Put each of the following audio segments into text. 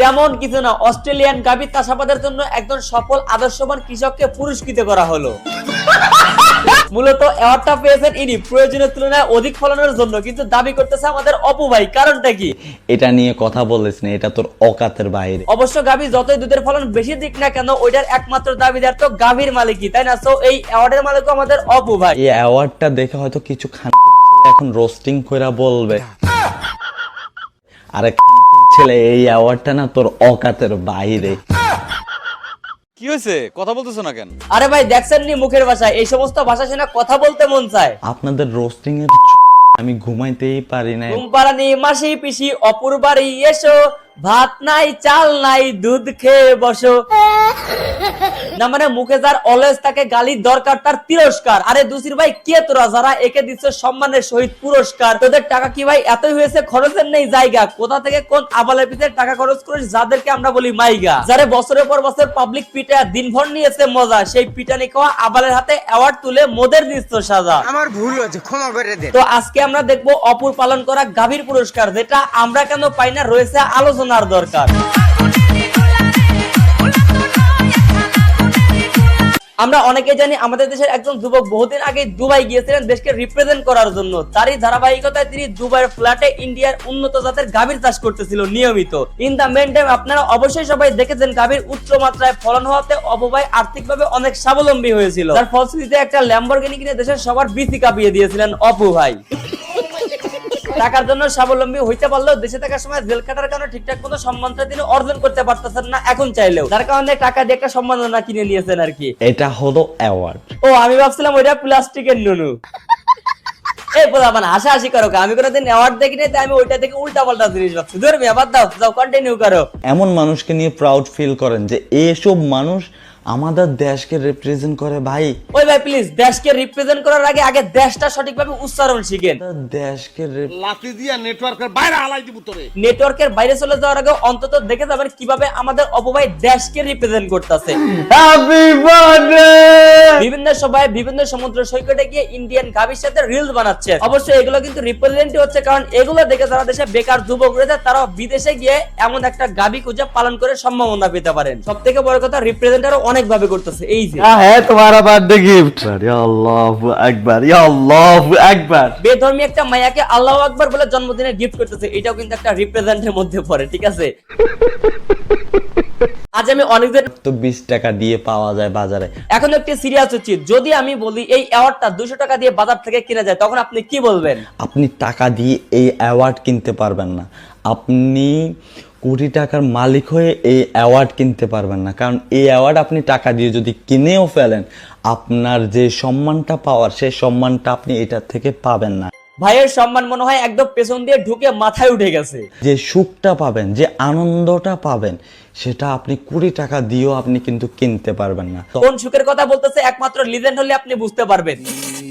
তেমন কিছু না অস্ট্রেলিয়ান গাভী চাষাবাদের জন্য একজন সফল আদর্শবান কৃষককে পুরস্কৃত করা হলো। মূলত অ্যাওয়ার্ডটা পেয়েছেন ইনি প্রয়োজনের তুলনায় অধিক ফলনের জন্য কিন্তু দাবি করতেছে আমাদের অপু ভাই কারণটা কি? এটা নিয়ে কথা বলিস না এটা তোর অকাতের বাইরে। অবশ্য গাভী যতই দুধের ফলন বেশি দিক না কেন ওইটার একমাত্র দাবিদার তো গাভীর মালিকই তাই না? তো এই অ্যাওয়ার্ডের মালিকও আমাদের অপু ভাই। এই অ্যাওয়ার্ডটা দেখে হয়তো কিছু ছেলে এখন রোস্টিং কইরা বলবে। আরে ছেলে এই অ্যাওয়ার্ডটা না তোর অকাতের বাইরে। কি হয়েছে? কথা বলতেছো না কেন? আরে ভাই দেখছেন নি মুখের ভাষা এই সমস্ত ভাষা শুনে কথা বলতে মন চায়। আপনাদের রোস্টিং এর আমি ঘুমাইতেই পারি না মাসি পিসি অপুর বাড়ি এসো। ভাত নাই চাল নাই দুধ খেয়ে বসো। না মানে মুখে যার অলওয়েজ তাকে গালির দরকার তার তিরস্কার। আরে দুসির ভাই কে তোরা? যারা একে দিচ্ছ সম্মানের সহিত পুরস্কার। তোদের টাকা কি ভাই? এতই হয়েছে খরচের নেই জায়গা। কোথা থেকে কোন আবালের পিছনে টাকা খরচ করিস? যাদেরকে আমরা বলি মাইগা। যারা বছরের পর বছর পাবলিক পিটা দিনভর নিয়েছে মজা সেই পিটানি খাওয়া আবালের হাতে অ্যাওয়ার্ড তুলে মোদের দিচ্ছ সাজা। আমার ভুল হয়েছে ক্ষমা করে দে। তো আজকে আমরা দেখব অপুর পালন করা গাভীর পুরস্কার যেটা আমরা কেন পাই না রয়েছে আলোচনার দরকার। আমরা অনেকে জানি আমাদের দেশের একজন যুবক বহুদিন আগে দুবাই গিয়েছিলেন দেশকে রিপ্রেজেন্ট করার জন্য। তারই ধারাবাহিকতায় তিনি দুবাইয়ের ফ্ল্যাটে ইন্ডিয়ার উন্নত জাতের গাভীর চাষ করতেছিল নিয়মিত। ইন দা মেন টাইম আপনারা অবশ্যই সবাই দেখেছেন গাভীর উচ্চ মাত্রায় ফলন হওয়াতে অববাই আর্থিকভাবে অনেক স্বাবলম্বী হয়েছিল। তার ফলশ্রুতিতে একটা ল্যাম্বরগিনি কিনে দেশের সবার বিসি কাঁপিয়ে দিয়েছিলেন অপু ভাই। টাকার জন্য স্বাবলম্বী হইতে পারলেও দেশে থাকার সময় জেল কাটার কারণে ঠিকঠাক মতো সম্মানটা তিনি অর্জন করতে পারতেছেন না এখন চাইলেও। যার কারণে টাকা দিয়ে একটা সম্মাননা কিনে নিয়েছেন আর কি। এটা হলো অ্যাওয়ার্ড ও আমি ভাবছিলাম ওইটা প্লাস্টিকের নুনু। এই মানে হাসাহাসি করো আমি কোনোদিন অ্যাওয়ার্ড দেখি নাই তাই আমি ওইটা থেকে উল্টা পাল্টা জিনিস ভাবছি। ধরবি আবার দাও যাও কন্টিনিউ করো। এমন মানুষকে নিয়ে প্রাউড ফিল করেন যে এসব মানুষ আমাদের দেশকে রিপ্রেজেন্ট করে ভাই। ওই ভাই প্লিজ দেশকে রিপ্রেজেন্ট করার আগে আগে দেশটা সঠিকভাবে উচ্চারণ শিখেন। দেশকে লাঠি দিয়া নেটওয়ার্কের বাইরে হালাই দিব তোরে। নেটওয়ার্কের বাইরে চলে যাওয়ার আগে অন্তত দেখে যাবেন কীভাবে আমাদের অপবাই দেশকে রিপ্রেজেন্ট করতেছে। বিভিন্ন সবাই বিভিন্ন সমুদ্র সৈকতে গিয়ে ইন্ডিয়ান গাভীর সাথে রিলস বানাচ্ছে। অবশ্যই এগুলো কিন্তু রিপ্রেজেন্ট হচ্ছে কারণ এগুলো দেখে যারা দেশে বেকার যুবক রয়েছে তারা বিদেশে গিয়ে এমন একটা গাভী খুঁজে পালন করে সম্ভাবনা পেতে পারেন। সব থেকে বড় কথা রিপ্রেজেন্টারও অনেক অনেক ভাবে করতেছে এই যে। হ্যাঁ তোমার আবার দ্য গিফট আল্লাহু আকবার ইয়া আল্লাহু আকবার। বেধর্মী একটা মায়াকে আল্লাহু আকবার বলে জন্মদিনে গিফট করতেছে এটাও কিন্তু একটা রিপ্রেজেন্টের মধ্যে পড়ে ঠিক আছে? আজ আমি অনেকদের তো বিশ টাকা দিয়ে পাওয়া যায় বাজারে। এখন একটি সিরিয়াস হচ্ছে যদি আমি বলি এই অ্যাওয়ার্ডটা দুশো টাকা দিয়ে বাজার থেকে কিনা যায় তখন আপনি কি বলবেন? আপনি টাকা দিয়ে এই অ্যাওয়ার্ড কিনতে পারবেন না। আপনি কোটি টাকার মালিক হয়ে এই অ্যাওয়ার্ড কিনতে পারবেন না। কারণ এই অ্যাওয়ার্ড আপনি টাকা দিয়ে যদি কিনেও ফেলেন আপনার যে সম্মানটা পাওয়ার সেই সম্মানটা আপনি এটার থেকে পাবেন না। ভাইয়ের সম্মান মনে হয় একদম পেছন দিয়ে ঢুকে মাথায় উঠে গেছে। যে সুখটা পাবেন যে আনন্দটা পাবেন সেটা আপনি কুড়ি টাকা দিয়েও আপনি কিন্তু কিনতে পারবেন না। কোন সুখের কথা বলতেছে একমাত্র লিজেন্ড হলে আপনি বুঝতে পারবেন।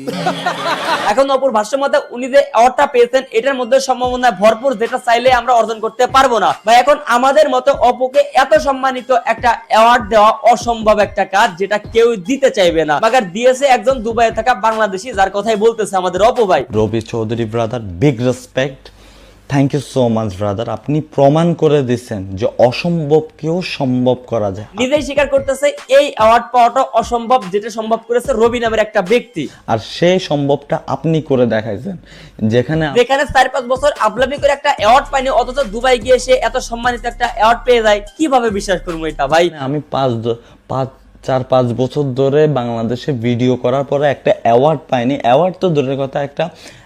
এখন অপর ভাষ্য মতে উনি যে অ্যাওয়ার্ডটা পেয়েছেন, এটার মধ্যে সম্ভাবনা ভরপুর, যেটা চাইলে আমরা অর্জন করতে পারব না। বা এখন আমাদের মতো অপুকে এত সম্মানিত একটা অ্যাওয়ার্ড দেওয়া অসম্ভব একটা কাজ, যেটা কেউ দিতে চাইবে না। মাগার দিয়েছে একজন দুবাইয়ে থাকা বাংলাদেশি, যার কথাই বলতেছে আমাদের অপু ভাই। Robi Chowdhury brother big respect thank you so much brother আপনি প্রমাণ করে দিচ্ছেন যে অসম্ভবকেও সম্ভব করা যায়। নিজেই স্বীকার করতেছে এই অ্যাওয়ার্ড পাওয়াটা অসম্ভব যেটা সম্ভব করেছে রবি নামের একটা ব্যক্তি। আর সেই সম্ভবটা আপনি করে দেখাইছেন যেখানে যেখানে চার পাঁচ বছর আবলামি করে একটা অ্যাওয়ার্ড পাইনি অথচ দুবাই গিয়ে সে এত সম্মানিত একটা অ্যাওয়ার্ড পেয়ে যায়। কীভাবে বিশ্বাস করব এটা ভাই? আমি পাঁচ পাঁচ চার পাঁচ বছর ধরে বাংলাদেশে ভিডিও করার পরে একটা অ্যাওয়ার্ড পায়নি অ্যাওয়ার্ড তো দূরের কথা, একটা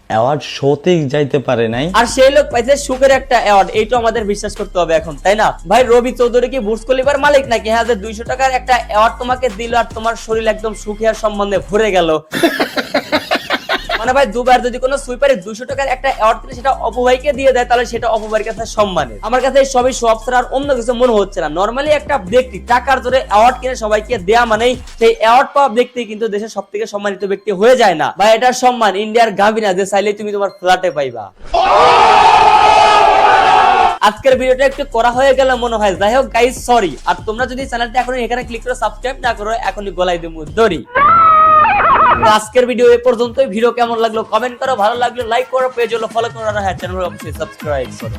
অ্যাওয়ার্ড শোতে যাইতে পারে নাই। আর সেই লোক পাইছে সুখের একটা অ্যাওয়ার্ড এইটা আমাদের বিশ্বাস করতে হবে এখন, তাই না? ভাই, রবি চৌধুরী কি বুর্জ খলিফার মালিক নাকি? হ্যাঁ যে দুইশো টাকার একটা অ্যাওয়ার্ড তোমাকে দিল আর তোমার শরীর একদম সুখী আর সম্বন্ধে ভরে গেল। মানে ভাই, দুবার যদি কোনো সুইপারে দুইশো টাকার একটা অ্যাওয়ার্ড কিনে সেটা অপবাইকে দিয়ে দেয়, তাহলে সেটা অপবাইয়ের কাছে সম্মানের। আমার কাছে সবই সব ছাড়া আর অন্য কিছু মনে হচ্ছে না। নর্মালি একটা ব্যক্তি টাকার জোরে অ্যাওয়ার্ড কিনে সবাইকে দেয়া মানেই সেই অ্যাওয়ার্ড পাওয়া ব্যক্তি কিন্তু দেশের সব থেকে সম্মানিত ব্যক্তি হয়ে যায় না। ভাই এটা সম্মান ইন্ডিয়ার গাভি না, যে চাইলেই তুমি তোমার ফ্ল্যাটে পাইবা। আজকের ভিডিওটা একটু করা হয়ে গেল মনে হয়, যাই হোক গাইজ সরি আর তোমরা যদি চ্যানেলটা এখন এখানে ক্লিক করে সাবস্ক্রাইব না করো, এখনই গলায় দেবো দড়ি। আজকের ভিডিও এ পর্যন্তই। ভিডিও কেমন লাগল? কমেন্ট করো। ভালো লাগল লাইক করো। পেজ হলো ফলো করো। আর হ্যাঁ চ্যানেল অবশ্যই সাবস্ক্রাইব করো।